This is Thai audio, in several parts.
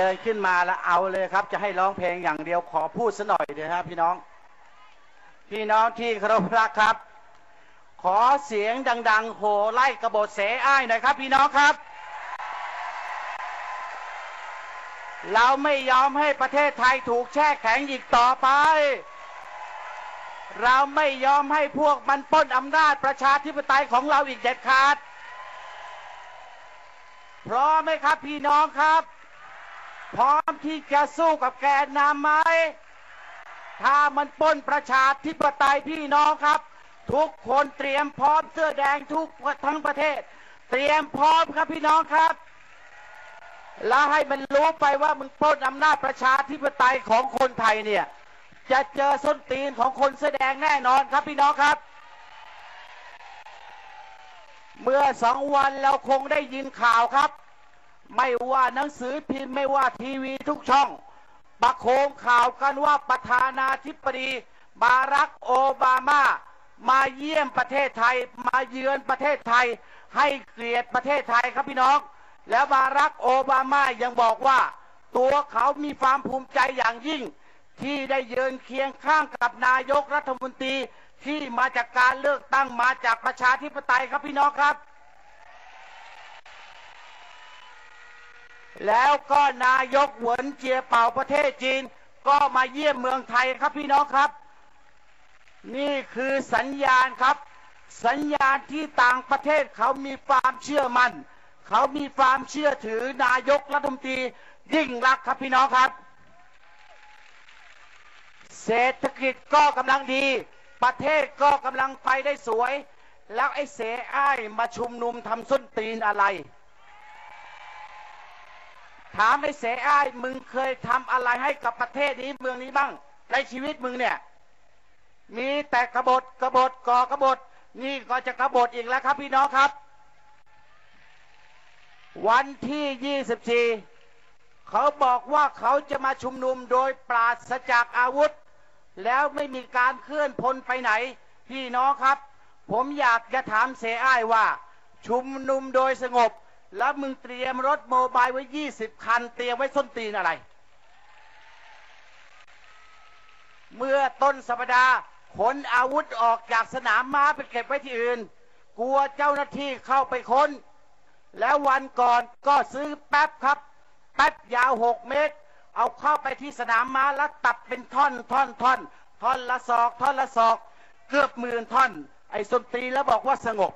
เดินขึ้นมาแล้วเอาเลยครับ จะให้ร้องเพลงอย่างเดียวขอพูดสัหน่อยเถอะครับพี่น้อง พี่น้องที่เคารพรักครับ ขอเสียงดัง ๆ โห่ไล่กระบฏเสอ้ายหน่อยครับ พี่น้องครับ เราไม่ยอมให้ประเทศไทยถูกแช่แข็งอีกต่อไป เราไม่ยอมให้พวกมันป้นอำนาจประชาธิปไตยของเราอีกเด็ดขาดพร้อมไหมครับพี่น้องครับ พร้อมที่จะสู้กับแกนนำไหม ถ้ามันปล้นประชาธิปไตยพี่น้องครับ ทุกคนเตรียมพร้อมเสื้อแดงทุกทั้งประเทศ เตรียมพร้อมครับพี่น้องครับ แล้วให้มันรู้ไปว่ามึงปล้นอำนาจประชาธิปไตยของคนไทยเนี่ย จะเจอส้นตีนของคนเสื้อแดงแน่นอนครับพี่น้องครับเมื่อสองวันเราคงได้ยินข่าวครับ ไม่ว่าหนังสือพิมพ์ไม่ว่าทีวีทุกช่องประโคมข่าวกันว่าประธานาธิบดีบารักโอบามา มาเยี่ยมประเทศไทย มาเยือนประเทศไทย ให้เกียรติประเทศไทยครับพี่น้อง แล้วบารักโอบามายังบอกว่า ตัวเขามีความภูมิใจอย่างยิ่ง ที่ได้เยือนเคียงข้างกับนายกรัฐมนตรีที่มาจากการเลือกตั้งมาจากประชาธิปไตยครับพี่น้องครับ แล้วก็นายกหวนเจียเป่าประเทศจีน ก็มาเยี่ยมเมืองไทยครับพี่น้องครับ นี่คือสัญญาณครับ สัญญาณที่ต่างประเทศเขามีความเชื่อมัน่นเขามีความเชื่อถือนายกรัฐมนตรียิ่งรักครับพี่น้องครับ เศรษฐกิจก็กำลังดี ประเทศก็กำลังไปได้สวย แล้วไอ้เสอ้ายมาชุมนุมทำส้นตีนอะไร ถามไอ้เสอ้ายมึงเคยทำอะไรให้กับประเทศนี้เมืองนี้บ้าง ในชีวิตมึงเนี่ย มีแต่กบฏกบฏก่อกบฏ นี่ก็จะกบฏอีกแล้วครับพี่น้องครับ วันที่24เขาบอกว่าเขาจะมาชุมนุมโดยปราศจากอาวุธ แล้วไม่มีการเคลื่อนพลไปไหน พี่น้องครับ ผมอยากจะถามเสอ้ายว่า ชุมนุมโดยสงบ แล้วมึงเตรียมรถโมบายไว้20คัน เตรียมไว้ส้นตีนอะไร เมื่อต้นสัปดาห์ขนอาวุธออกจากสนามม้าไปเก็บไว้ที่อื่น กลัวเจ้าหน้าที่เข้าไปค้น แล้ววันก่อนก็ซื้อแป๊บครับ แป๊บยาวหกเมตร เอาเข้าไปที่สนามม้าแล้วตัดเป็นท่อนท่อนท่อนท่อนละศอก ท่อนละศอก เกือบหมื่นท่อน ไอ้สนตีแล้วบอกว่าสงบ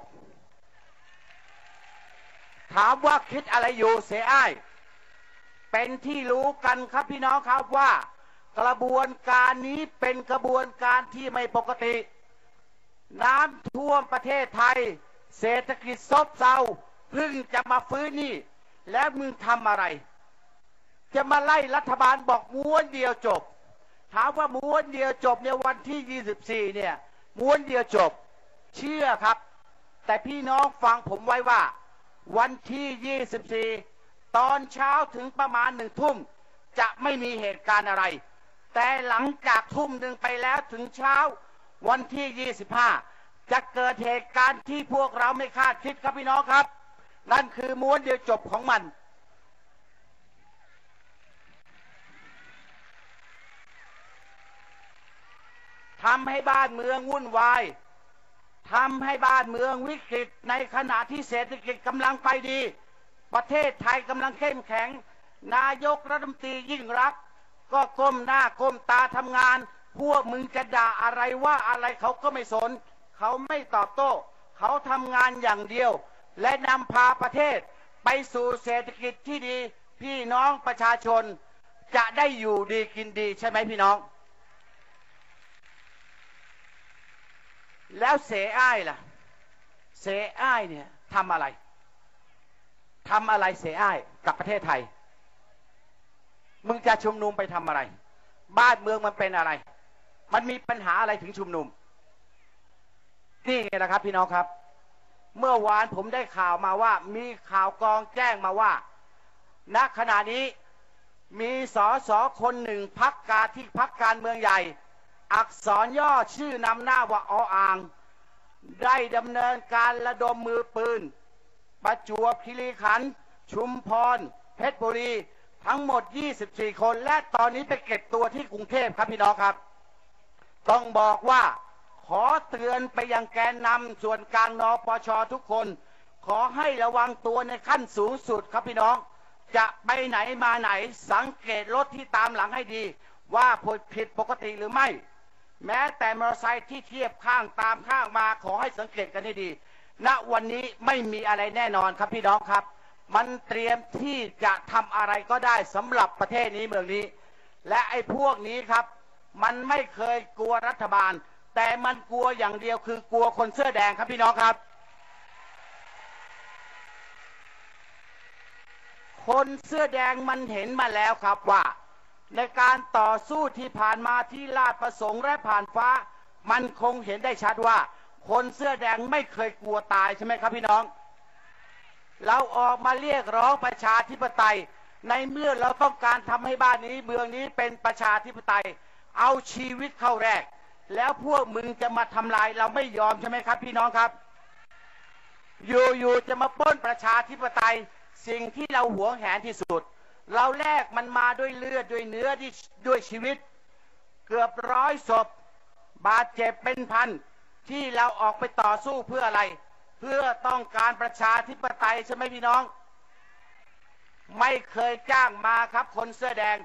ถามว่าคิดอะไรอยู่เสียอ้าย เป็นที่รู้กันครับพี่น้องครับว่า กระบวนการนี้เป็นกระบวนการที่ไม่ปกติ น้ำท่วมประเทศไทย เศรษฐกิจซบเซาเพิ่งจะมาฟื้นนี่ แล้วมึงทำอะไร จะมาไล่รัฐบาลบอกม้วนเดียวจบ ถามว่าม้วนเดียวจบเนี่ยวันที่ 24 เนี่ยม้วนเดียวจบ เชื่อครับ แต่พี่น้องฟังผมไว้ว่า วันที่ 24 ตอนเช้าถึงประมาณหนึ่งทุ่ม จะไม่มีเหตุการณ์อะไร แต่หลังจากทุ่มหนึ่งไปแล้วถึงเช้า วันที่ 25 จะเกิดเหตุการณ์ที่พวกเราไม่คาดคิดครับพี่น้องครับ นั่นคือม้วนเดียวจบของมันทำให้บ้านเมืองวุ่นวาย ทำให้บ้านเมืองวิกฤตในขณะที่เศรษฐกิจกำลังไปดี ประเทศไทยกำลังเข้มแข็ง นายกรัฐมนตรียิ่งรัก ก็ก้มหน้าก้มตาทำงาน พวกมึงจะด่าอะไรว่าอะไรเขาก็ไม่สน เขาไม่ตอบโต้ เขาทำงานอย่างเดียว และนำพาประเทศไปสู่เศรษฐกิจที่ดี พี่น้องประชาชนจะได้อยู่ดีกินดีใช่ไหมพี่น้อง แล้วเสอ้ายล่ะ เสอ้ายเนี่ยทำอะไรทำอะไรเสอ้ายกับประเทศไทย มึงจะชุมนุมไปทำอะไร บ้านเมืองมันเป็นอะไร มันมีปัญหาอะไรถึงชุมนุม นี่ไงล่ะครับ พี่น้องครับ เมื่อวานผมได้ข่าวมาว่า มีข่าวกองแจ้งมาว่า ณขณะนี้มีสอสอคนหนึ่งพักการที่พักการเมืองใหญ่ อักษรย่อชื่อนำหน้าว่าออ่าง ได้ดำเนินการระดมมือปืน ประจวบคีรีขันธ์ชุมพร เพชรบุรี ทั้งหมด 24 คน และตอนนี้ไปเก็บตัวที่กรุงเทพครับพี่น้องครับ ต้องบอกว่าขอเตือนไปยังแกนนำส่วนกลางนปชทุกคน ขอให้ระวังตัวในขั้นสูงสุดครับพี่น้อง จะไปไหนมาไหนสังเกตรถที่ตามหลังให้ดี ว่าผิดปกติหรือไม่ แม้แต่มอเตอร์ไซค์ที่เทียบข้างตามข้างมาขอให้สังเกตกันให้ดี ณวันนี้ไม่มีอะไรแน่นอนครับพี่น้องครับ มันเตรียมที่จะทำอะไรก็ได้สำหรับประเทศนี้เมืองนี้ และไอ้พวกนี้ครับ มันไม่เคยกลัวรัฐบาล แต่มันกลัวอย่างเดียวคือกลัวคนเสื้อแดงครับพี่น้องครับ คนเสื้อแดงมันเห็นมาแล้วครับว่า ในการต่อสู้ที่ผ่านมาที่ลาดประสงค์และผ่านฟ้า มันคงเห็นได้ชัดว่า คนเสื้อแดงไม่เคยกลัวตายใช่ไหมครับพี่น้อง เราออกมาเรียกร้องประชาธิปไตย ในเมื่อเราต้องการทำให้บ้านนี้เมืองนี้เป็นประชาธิปไตย เอาชีวิตเข้าแรก แล้วพวกมึงจะมาทำลายเราไม่ยอมใช่ไหมครับพี่น้องครับ อยู่ๆจะมาป้นประชาธิปไตยสิ่งที่เราหวงแหนที่สุด เราแลกมันมาด้วยเลือดด้วยเนื้อที่ด้วยชีวิต เกือบร้อยศพ บาดเจ็บเป็นพัน ที่เราออกไปต่อสู้เพื่ออะไร เพื่อต้องการประชาธิปไตยใช่ไหมพี่น้อง ไม่เคยจ้างมาครับคนเสื้อแดง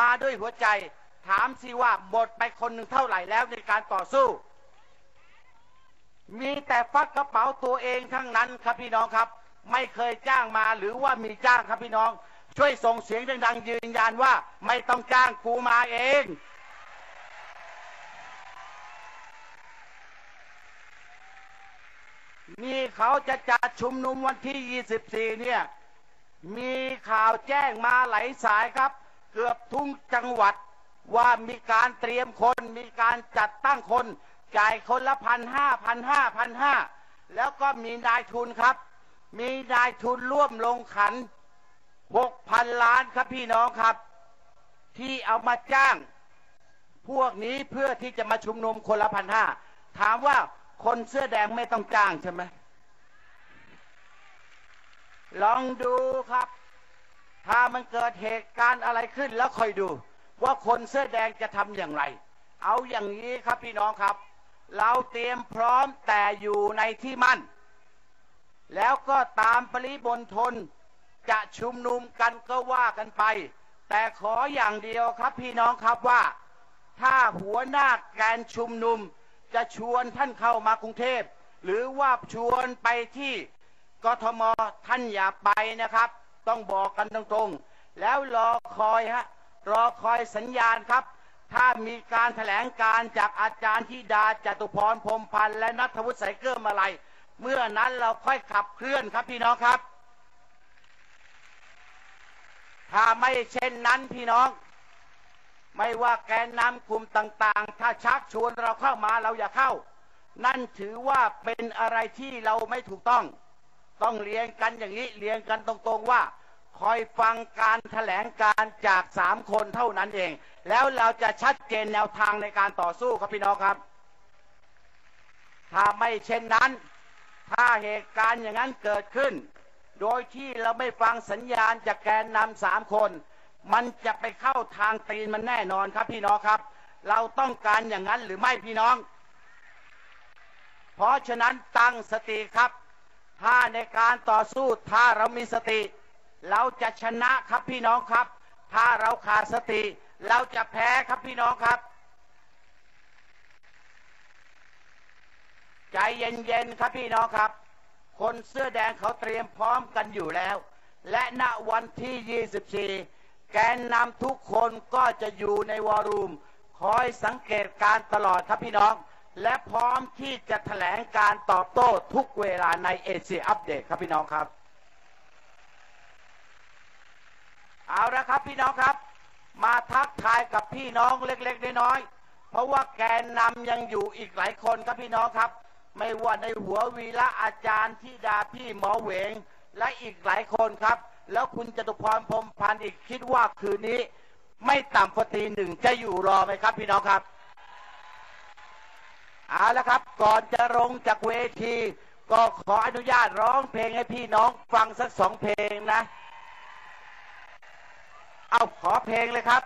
มาด้วยหัวใจ ถามสิว่าหมดไปคนหนึ่งเท่าไหร่แล้วในการต่อสู้ มีแต่ฟักกระเป๋าตัวเองทั้งนั้นครับพี่น้องครับ ไม่เคยจ้างมาหรือว่ามีจ้างครับพี่น้อง ช่วยส่งเสียงดังๆยืนยันว่า ไม่ต้องจ้างกูมาเอง นี่เขาจะจัดชุมนุมวันที่ 24 เนี่ย มีข่าวแจ้งมาหลายสายครับ เกือบทุกจังหวัดว่ามีการเตรียมคน มีการจัดตั้งคน จ่ายคนละพันห้าพันห้าพันห้าแล้วก็มีนายทุนครับ มีนายทุนร่วมลงขัน หกพันล้านครับพี่น้องครับ ที่เอามาจ้าง พวกนี้เพื่อที่จะมาชุมนุมคนละพันห้าถามว่าคนเสื้อแดงไม่ต้องจ้างใช่ไหมลองดูครับ ถ้ามันเกิดเหตุการณ์อะไรขึ้นแล้วคอยดู ว่าคนเสื้อแดงจะทำอย่างไร เอาอย่างนี้ครับพี่น้องครับ เราเตรียมพร้อมแต่อยู่ในที่มั่น แล้วก็ตามปริบนทน จะชุมนุมกันก็ว่ากันไป แต่ขออย่างเดียวครับพี่น้องครับว่า ถ้าหัวหน้าแกนชุมนุม จะชวนท่านเข้ามากรุงเทพ หรือว่าชวนไปที่กทมท่านอย่าไปนะครับ ต้องบอกกันตรงๆ แล้วรอคอยฮะรอคอยสัญญาณครับ ถ้ามีการถแถลงการจากอาจารย์ธิดาจตุพรพรมพันธ์และนัทวุฒิสายเกลือมาลัย เมื่อนั้นเราค่อยขับเคลื่อนครับพี่น้องครับ ถ้าไม่เช่นนั้นพี่น้อง ไม่ว่าแกนนำกลุ่มต่างๆ ถ้าชักชวนเราเข้ามาเราอย่าเข้า นั่นถือว่าเป็นอะไรที่เราไม่ถูกต้อง ต้องเรียนกันอย่างนี้เรียนกันตรงๆว่า คอยฟังการถแถลงการจากสามคนเท่านั้นเอง แล้วเราจะชัดเจนแนวทางในการต่อสู้ครับพี่น้องครับ ถ้าไม่เช่นนั้น ถ้าเหตุการณ์อย่างนั้นเกิดขึ้น โดยที่เราไม่ฟังสัญญาณจากแกนนำสามคน มันจะไปเข้าทางตีนมันแน่นอนครับพี่น้องครับ เราต้องการอย่างนั้นหรือไม่พี่น้อง เพราะฉะนั้นตั้งสติครับ ถ้าในการต่อสู้ถ้าเรามีสติ เราจะชนะครับพี่น้องครับ ถ้าเราขาดสติ เราจะแพ้ครับพี่น้องครับ ใจเย็นๆครับพี่น้องครับ คนเสื้อแดงเขาเตรียมพร้อมกันอยู่แล้ว และณวันที่ 24 แกนนำทุกคนก็จะอยู่ในวอรูม คอยสังเกตการตลอดครับพี่น้อง และพร้อมที่จะแถลงการตอบโต้ทุกเวลาในเอเชียอัปเดตครับพี่น้องครับ เอาละครับพี่น้องครับ มาทักทายกับพี่น้องเล็กๆน้อยๆเพราะว่าแกนนำยังอยู่อีกหลายคนครับพี่น้องครับ ไม่ว่าในหัววีระอาจารย์ที่ดาพี่หมอเหวง และอีกหลายคนครับ แล้วคุณจตุพรพรมพันธ์อีกคิดว่าคืนนี้ ไม่ต่ำกว่าตีหนึ่งจะอยู่รอไหมครับ พี่น้องครับเอาละครับ ก่อนจะลงจากเวที ก็ขออนุญาตร้องเพลงให้พี่น้องฟังสักสองเพลงนะ เอาขอเพลงเลยครับ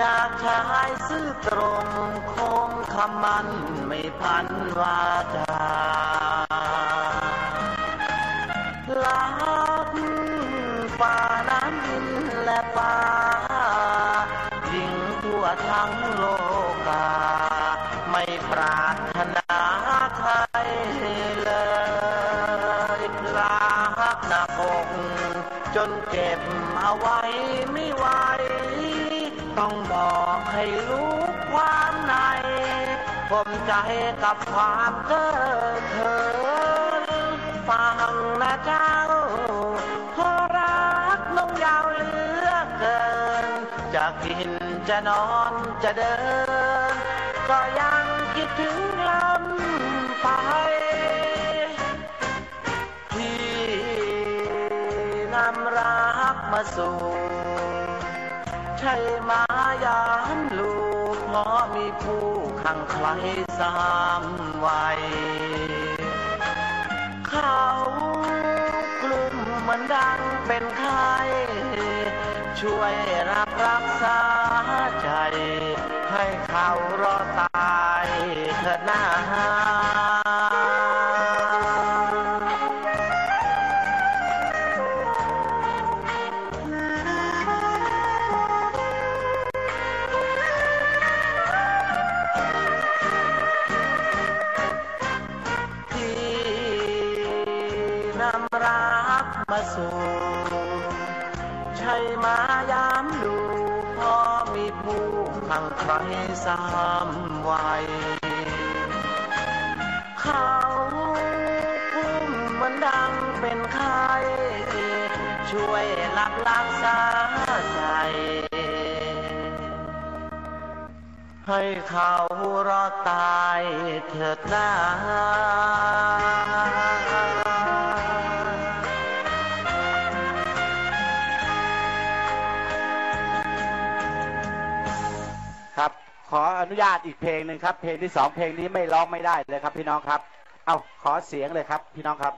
จากชายซื่อตรงคงคำมันไม่พันวาจาลักป่าน้ำดินและป่ายิงทั่วทั้งโลกา ไม่ปรารถนา ผมใจกับความเก้อเขินฟังนะเจ้าเพราะรักน้องยาวเหลือเกิน จะกินจะนอนจะเดิน ก็ยังคิดถึงลำไปที่นำรักมาสู่ใช่มายามลูกพราะมีผู้ ขังใครสามวัย เขากลุ่มมันดังเป็นไข้ช่วยรับรักษาใจ ให้เขารอดตายเถิดหน้า นำรักมาสู่ใช่มายามดูพอมีผู้ขังใครสามวัยเขาพุ่มเหมือนดังเป็นไข้ช่วยรับรักษาใจให้เขารอดตายเถิดนา ขออนุญาตอีกเพลงหนึ่งครับ เพลงที่สองเพลงนี้ไม่ร้องไม่ได้เลยครับ พี่น้องครับ เอาขอเสียงเลยครับ พี่น้องครับ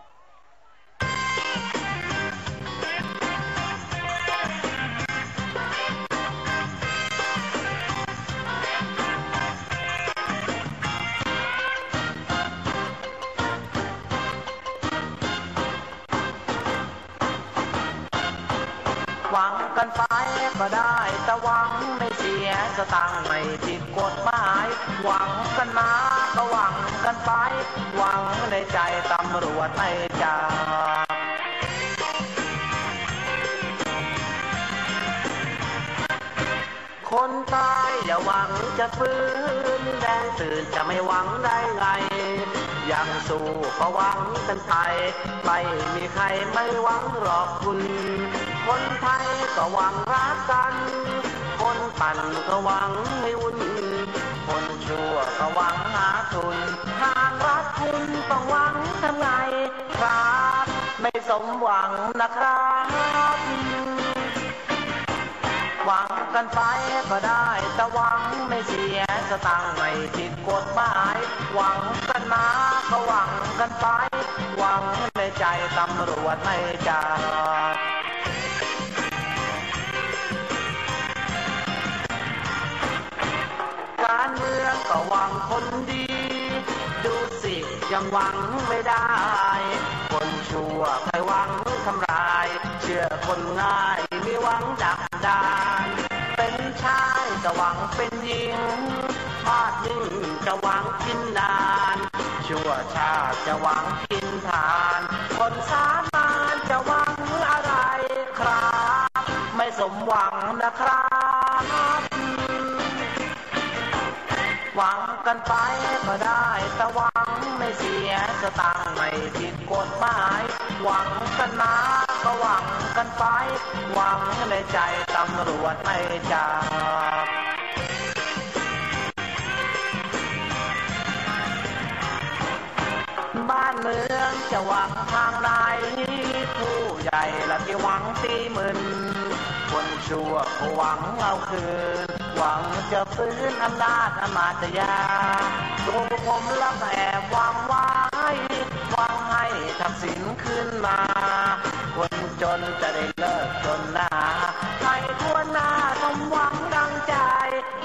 สียสตังไม่ผิดกฎหมาย หวังกันมาก็หวังกันไป หวังในใจตำรวจไม่จับคนตายอย่าหวังจะฟื้นแดงตื่นจะไม่หวังได้ไง ยังสู้ก็หวังกันไปไม่มีใครไม่หวังหรอกคุณ คนไทยก็หวังรักกัน คนปั่นก็หวังให้วุ่นคนชั่วก็หวังหาทุนทางรักคุณต้องหวังทำไงครับ ไม่สมหวังนะครับหวังกันไปก็ได้แต่หวังไม่เสียสตังค์ไม่ผิดกฎหมายหวังกันมาก็หวังกันไป หวังในใจตำรวจไม่จัด เมืองก็หวังคนดี ดูสิยังหวังไม่ได้ คนชั่วใครหวังทำลาย เชื่อคนง่ายไม่หวังดักดาน เป็นชายจะหวังเป็นหญิงพาดยิ่งจะหวังกินนานชชั่วชาติจะหวังกินทาน คนสามานจะหวังอะไรครับ ไม่สมหวังนะครับ กันไปก็ได้แต่หวังไม่เสียสตางไม่ผิดกฎหมาย หวังกันนะก็หวังกันไป หวังในใจตำรวจไม่จับบ้านเมืองจะหวังทางใดผู้ใหญ่ละที่หวังตีหมื่นคนชั่วหวังเอาคืน หวังจะฟื้นอำนาจอมาตยาตัวผมรับแอบวางไว้วางให้ทักษิณขึ้นมา คนจนจะได้เลิกจนหน้าให้ทั่วหน้าสมหวังดังใจ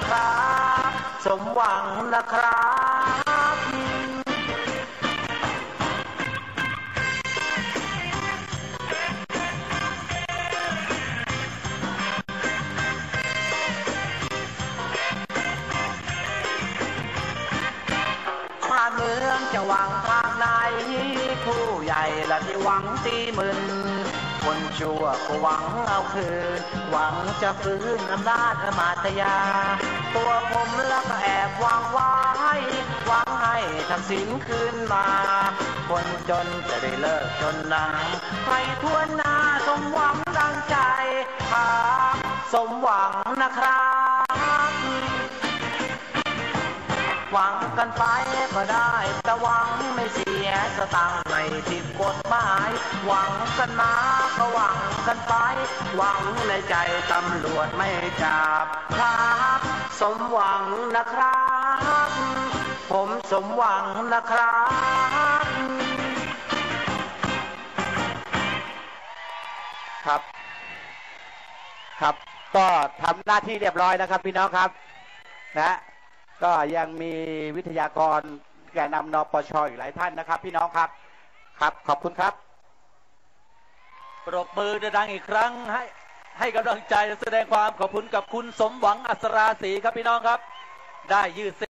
ครับ สมหวังนะครับ หวังทางไหนผู้ใหญ่ละที่หวังตีหมื่นคนชั่วก็หวังเอาคืน หวังจะฟื้นอำนาจอมาตยา ตัวผมแล้วก็แอบหวังไว้หวังให้ทักษิณคืนมา คนจนจะได้เลิกจนนางให้ทั่วหน้าสมหวังดังใจครับสมหวังนะครับหวังกันไป ก็ได้แต่หวังไม่เสียสตังค์ไม่ผิดกฎหมาย หวังกันมาก็หวังกันไป หวังในใจตำรวจไม่จับครับ สมหวังนะครับ ผมสมหวังนะครับครับ ครับ ก็ทำหน้าที่เรียบร้อยนะครับพี่น้องครับ นะ ก็ยังมีวิทยากรแกนนำนปชอีกหลายท่านนะครับ พี่น้องครับครับ ขอบคุณครับ ปรบมือดังอีกครั้งให้ให้กำลังใจแสดงความขอบคุณกับคุณสมหวังอัศราศรีครับพี่น้องครับ ได้ยืดเส